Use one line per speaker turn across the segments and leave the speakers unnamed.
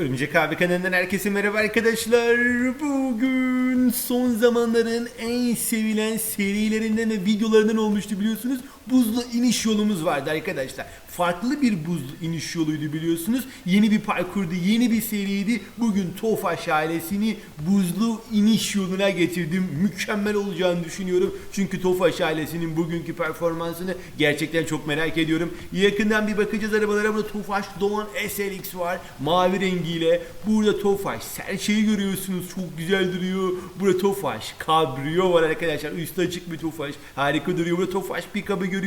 Örümcek abi kanalından herkese merhaba arkadaşlar. Bugün son zamanların en sevilen serilerinden ve videolarından olmuştu biliyorsunuz. Buzlu iniş yolumuz vardı arkadaşlar. Farklı bir buzlu iniş yoluydu biliyorsunuz. Yeni bir parkurdu, yeni bir seriydi. Bugün Tofaş ailesini buzlu iniş yoluna getirdim. Mükemmel olacağını düşünüyorum. Çünkü Tofaş ailesinin bugünkü performansını gerçekten çok merak ediyorum. Yakından bir bakacağız arabalara. Burada Tofaş Doğan SLX var. Mavi rengiyle. Burada Tofaş Serçe'yi görüyorsunuz. Çok güzel duruyor. Burada Tofaş Cabrio var arkadaşlar. Üstü açık bir Tofaş. Harika duruyor. Burada Tofaş Pickup'ı görüyorsunuz.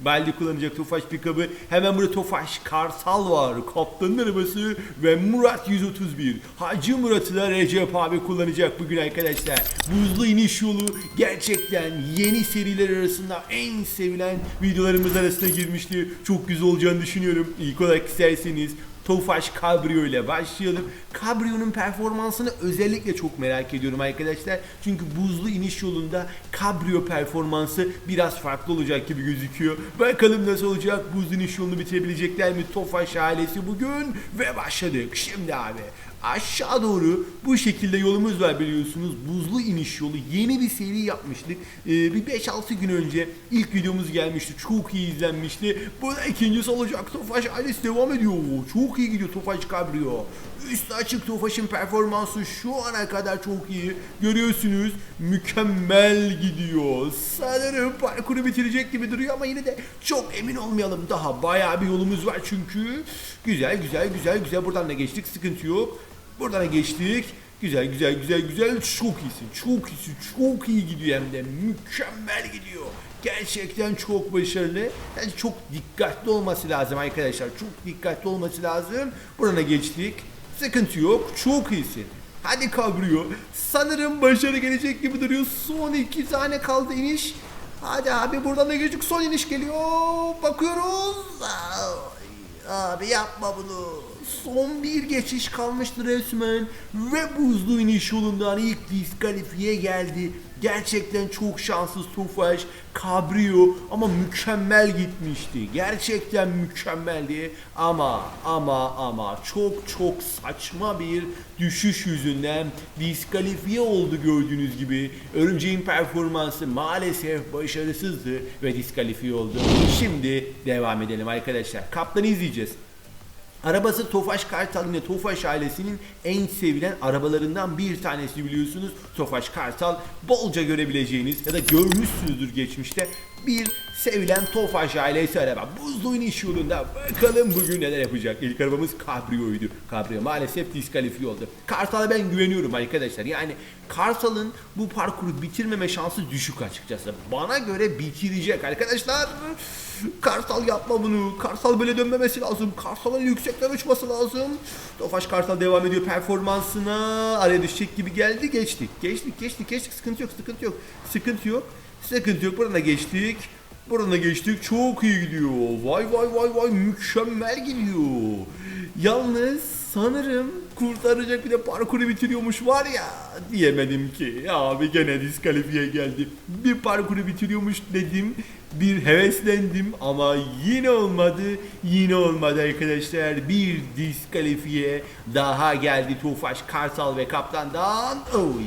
Baldi kullanacak Tofaş Pickup'ı. Hemen burada Tofaş Karsal var. Kaptanın arabası ve Murat 131. Hacı Murat'ı da Recep abi kullanacak bugün arkadaşlar. Buzlu iniş yolu gerçekten yeni seriler arasında en sevilen videolarımız arasına girmişti. Çok güzel olacağını düşünüyorum. İlk olarak isterseniz Tofaş Cabrio ile başlayalım. Cabrio'nun performansını özellikle çok merak ediyorum arkadaşlar. Çünkü buzlu iniş yolunda Cabrio performansı biraz farklı olacak gibi gözüküyor. Bakalım nasıl olacak? Buzlu iniş yolunu bitirebilecekler mi Tofaş ailesi bugün? Ve başladık. Şimdi abi aşağı doğru bu şekilde yolumuz var biliyorsunuz. Buzlu iniş yolu yeni bir seri yapmıştık. Ee, bir 5-6 gün önce ilk videomuz gelmişti. Çok iyi izlenmişti. Bu da ikincisi olacak. Tofaş ailesi devam ediyor. Çok iyi gidiyor Tofaş Cabrio. Üstü açık Tofaş'ın performansı şu ana kadar çok iyi. Görüyorsunuz mükemmel gidiyor. Sanırım parkuru bitirecek gibi duruyor ama yine de çok emin olmayalım. Daha bayağı bir yolumuz var çünkü. Güzel güzel güzel güzel buradan da geçtik sıkıntı yok. Buradan da geçtik. Güzel güzel güzel güzel çok iyisin çok iyisin çok iyi gidiyor hem de mükemmel gidiyor. Gerçekten çok başarılı. Yani çok dikkatli olması lazım arkadaşlar. Çok dikkatli olması lazım. Buradan da geçtik. Sıkıntı yok. Çok iyisin. Hadi Cabrio. Sanırım başarı gelecek gibi duruyor. Son iki tane kaldı iniş. Hadi abi buradan da geçtik. Son iniş geliyor. Bakıyoruz. Abi yapma bunu. Son bir geçiş kalmıştı resmen. Ve buzlu iniş yolundan ilk diskalifiye geldi. Gerçekten çok şanssız Tufaş, Cabrio ama mükemmel gitmişti. Gerçekten mükemmeldi ama ama ama çok çok saçma bir düşüş yüzünden diskalifiye oldu gördüğünüz gibi. Örümceğin performansı maalesef başarısızdı ve diskalifiye oldu. Şimdi devam edelim arkadaşlar. Kaptanı izleyeceğiz. Arabası Tofaş Kartal yine Tofaş ailesinin en sevilen arabalarından bir tanesi biliyorsunuz. Tofaş Kartal bolca görebileceğiniz ya da görmüşsünüzdür geçmişte bir sevilen Tofaş ailesi araba. Buzlu iniş yolunda bakalım bugün neler yapacak. İlk arabamız Cabrio'ydu. Cabrio maalesef diskalifiye oldu. Kartal'a ben güveniyorum arkadaşlar. Yani Kartal'ın bu parkuru bitirmeme şansı düşük açıkçası. Bana göre bitirecek arkadaşlar. Kartal yapma bunu. Kartal böyle dönmemesi lazım. Kartal'ın yüksekten uçması lazım. Tofaş Kartal devam ediyor performansına. Araya düşecek gibi geldi. Geçtik. Geçtik, geçtik, geçtik. Sıkıntı yok, sıkıntı yok. Sıkıntı yok. Sıkıntı yok. Buradan da geçtik. Buradan da geçtik. Çok iyi gidiyor. Vay vay vay vay mükemmel gidiyor. Yalnız sanırım kurtaracak bir de parkuru bitiriyormuş var ya diyemedim ki. Abi gene diskalifiye geldi. Bir parkuru bitiriyormuş dedim. Bir heveslendim ama yine olmadı. Yine olmadı arkadaşlar. Bir diskalifiye daha geldi Tufaş Kartal ve kaptandan. Oy.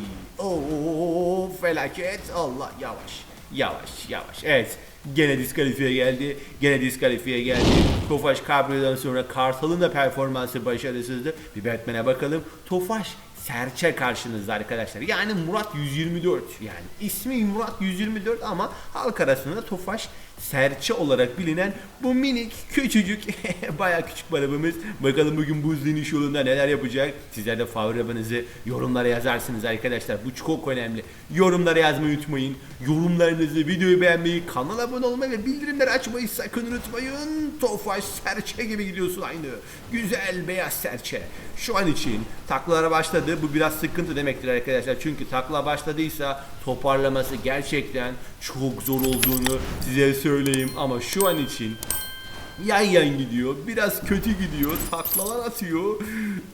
Oo felaket. Allah yavaş. Yavaş yavaş. Evet. Gene diskalifiye geldi. Gene diskalifiye geldi. Tofaş Cabrio'dan sonra Kartal'ın da performansı başarısızdı. Bir Batman'e bakalım. Tofaş Serçe karşınızda arkadaşlar. Yani Murat 124 yani ismi Murat 124 ama halk arasında Tofaş Serçe olarak bilinen bu minik küçücük bayağı küçük bir arabamız. Bakalım bugün buzlu iniş yolunda neler yapacak. Sizler de favori arabanızı yorumlara yazarsınız arkadaşlar. Bu çok önemli. Yorumlara yazmayı unutmayın. Yorumlarınızı, videoyu beğenmeyi, kanala abone olmayı ve bildirimleri açmayı sakın unutmayın. Tofaş serçe gibi gidiyorsun aynı. Güzel beyaz serçe. Şu an için taklalara başladı. Bu biraz sıkıntı demektir arkadaşlar. Çünkü takla başladıysa toparlaması gerçekten çok zor olduğunu size söyleyeyim. Ama şu an için yan yan gidiyor. Biraz kötü gidiyor. Taklalar atıyor.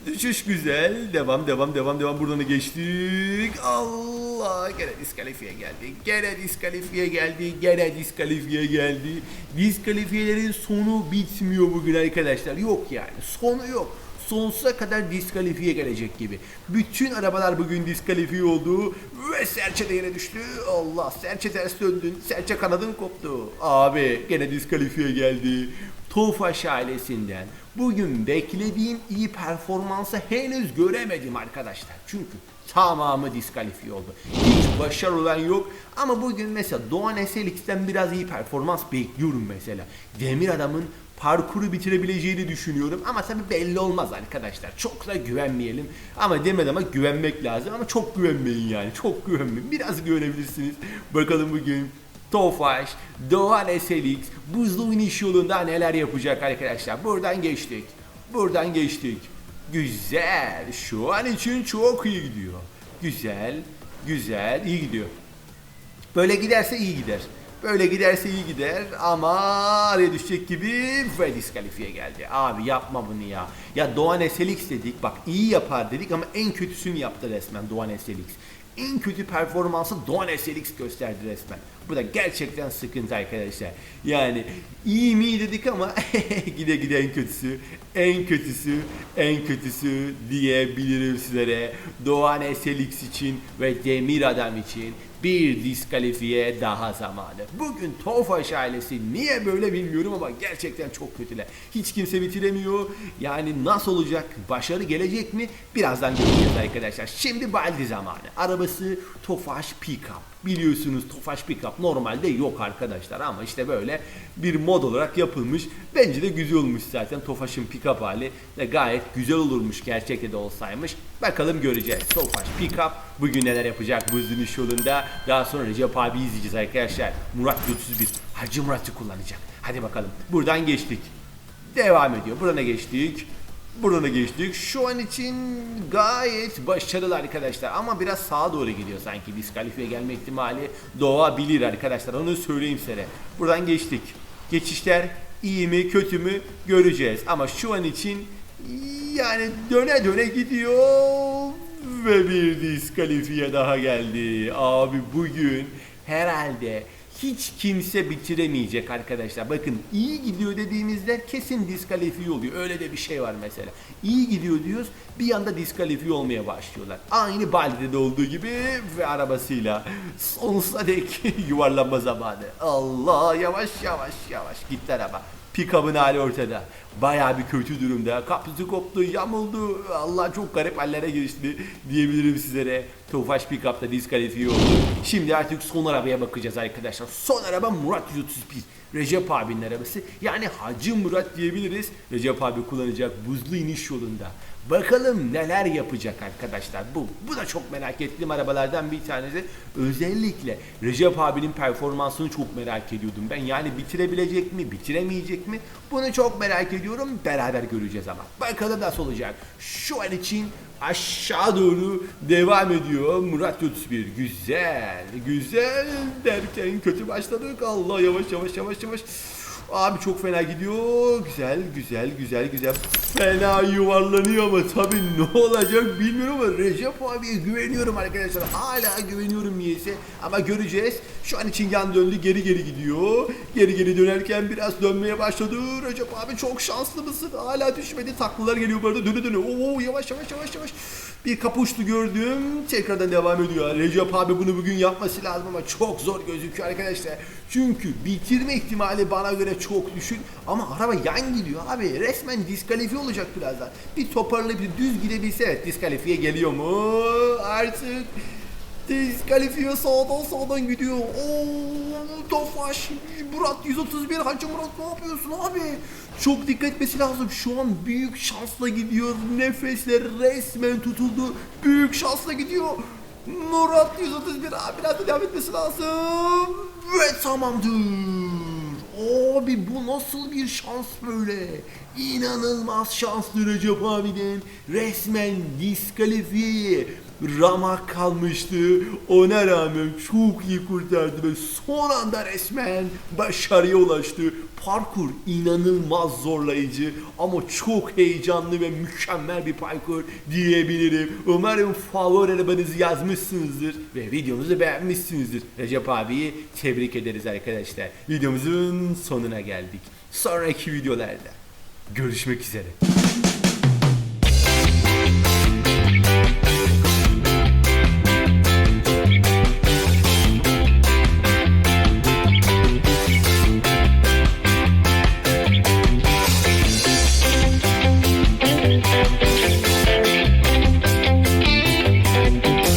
Düşüş güzel. Devam devam devam devam. Buradan da geçtik. Allah gene diskalifiye geldi. Gene diskalifiye geldi. Gene diskalifiye geldi. Diskalifiyelerin sonu bitmiyor bugün arkadaşlar. Yok yani. Sonu yok. Sonsuza kadar diskalifiye gelecek gibi. Bütün arabalar bugün diskalifiye oldu ve serçe de yere düştü. Allah serçe ters döndün. Serçe kanadın koptu. Abi gene diskalifiye geldi. Tofaş ailesinden bugün beklediğim iyi performansı henüz göremedim arkadaşlar. Çünkü tamamı diskalifiye oldu. Hiç başarı olan yok ama bugün mesela Doğan SLX'ten biraz iyi performans bekliyorum mesela. Demir Adam'ın parkuru bitirebileceğini düşünüyorum ama tabii belli olmaz arkadaşlar. Çok da güvenmeyelim ama Demir Adam'a güvenmek lazım ama çok güvenmeyin yani. Çok güvenmeyin. Biraz güvenebilirsiniz. Bakalım bugün Tofaş, Doğan SLX, buzlu iniş yolunda neler yapacak arkadaşlar. Buradan geçtik. Buradan geçtik. Güzel. Şu an için çok iyi gidiyor. Güzel. Güzel. iyi gidiyor. Böyle giderse iyi gider. Böyle giderse iyi gider ama araya düşecek gibi ve diskalifiye geldi. Abi yapma bunu ya. Ya Doğan SLX dedik bak iyi yapar dedik ama en kötüsünü yaptı resmen Doğan SLX. En kötü performansı Doğan SLX gösterdi resmen. Bu da gerçekten sıkıntı arkadaşlar. Yani iyi mi dedik ama gide gide en kötüsü, en kötüsü, en kötüsü diyebilirim sizlere. Doğan SLX için ve Demir Adam için bir diskalifiye daha zamanı. Bugün Tofaş ailesi niye böyle bilmiyorum ama gerçekten çok kötüler. Hiç kimse bitiremiyor. Yani nasıl olacak? Başarı gelecek mi? Birazdan göreceğiz arkadaşlar. Şimdi Baldi zamanı. Arabası Tofaş Pickup. Biliyorsunuz Tofaş Pickup normalde yok arkadaşlar ama işte böyle bir mod olarak yapılmış. Bence de güzel olmuş zaten Tofaş'ın Pickup hali de gayet güzel olurmuş gerçekte de olsaymış. Bakalım göreceğiz. Tofaş Pickup bugün neler yapacak bu iş yolunda. Daha sonra Recep abi izleyeceğiz arkadaşlar. Murat 31 Hacı Murat'ı kullanacak. Hadi bakalım. Buradan geçtik. Devam ediyor. Buradan geçtik. Buradan da geçtik. Şu an için gayet başarılı arkadaşlar. Ama biraz sağa doğru gidiyor sanki. Diskalifiye gelme ihtimali doğabilir arkadaşlar. Onu söyleyeyim size. Buradan geçtik. Geçişler iyi mi kötü mü göreceğiz. Ama şu an için yani döne döne gidiyor. Ve bir diskalifiye daha geldi. Abi bugün herhalde hiç kimse bitiremeyecek arkadaşlar. Bakın iyi gidiyor dediğimizde kesin diskalifiye oluyor. Öyle de bir şey var mesela. İyi gidiyor diyoruz bir anda diskalifiye olmaya başlıyorlar. Aynı Baldi'de olduğu gibi ve arabasıyla sonsuza dek yuvarlanma zamanı. Allah yavaş yavaş yavaş gitti araba. Pick-up'ın hali ortada. Bayağı bir kötü durumda. Kapısı koptu, yamuldu. Allah çok garip hallere girişti diyebilirim sizlere. Tofaş Pick-up'ta diskalifiye oldu. Şimdi artık son arabaya bakacağız arkadaşlar. Son araba Murat 131. Recep abinin arabası. Yani Hacı Murat diyebiliriz. Recep abi kullanacak buzlu iniş yolunda. Bakalım neler yapacak arkadaşlar. Bu bu da çok merak ettiğim arabalardan bir tanesi. Özellikle Recep abinin performansını çok merak ediyordum ben. Yani bitirebilecek mi, bitiremeyecek mi? Bunu çok merak ediyorum. Beraber göreceğiz ama. Bakalım nasıl olacak. Şu an için aşağı doğru devam ediyor. Murat 31 güzel güzel derken kötü başladık. Allah yavaş yavaş yavaş yavaş. Abi çok fena gidiyor. Güzel güzel güzel güzel. Fena yuvarlanıyor ama tabii ne olacak bilmiyorum ama Recep abiye güveniyorum arkadaşlar. Hala güveniyorum niyeyse ama göreceğiz. Şu an için yan döndü geri geri gidiyor. Geri geri dönerken biraz dönmeye başladı. Recep abi çok şanslı mısın? Hala düşmedi. Taklalar geliyor bu arada döne döne. Oo yavaş yavaş yavaş yavaş. Bir kapuçtu gördüm. Tekrardan devam ediyor. Recep abi bunu bugün yapması lazım ama çok zor gözüküyor arkadaşlar. Çünkü bitirme ihtimali bana göre çok düşük. Ama araba yan gidiyor abi. Resmen diskalifiye olacak birazdan. Bir toparlayıp bir düz gidebilse evet diskalifiye geliyor mu? Artık diskalifiye sağdan sağdan gidiyor. Oo, Tofaş, Murat 131 Hacı Murat ne yapıyorsun abi? Çok dikkat etmesi lazım. Şu an büyük şansla gidiyor. Nefesler resmen tutuldu. Büyük şansla gidiyor. Murat 131 abi biraz devam etmesi lazım. Ve tamamdır. Abi bu nasıl bir şans böyle? İnanılmaz şanslı Recep abiden. Resmen diskalifiye ramak kalmıştı. Ona rağmen çok iyi kurtardı ve son anda resmen başarıya ulaştı. Parkur inanılmaz zorlayıcı ama çok heyecanlı ve mükemmel bir parkur diyebilirim. Umarım favori arabanızı yazmışsınızdır ve videomuzu beğenmişsinizdir. Recep abiyi tebrik ederiz arkadaşlar. Videomuzun sonuna geldik. Sonraki videolarda görüşmek üzere.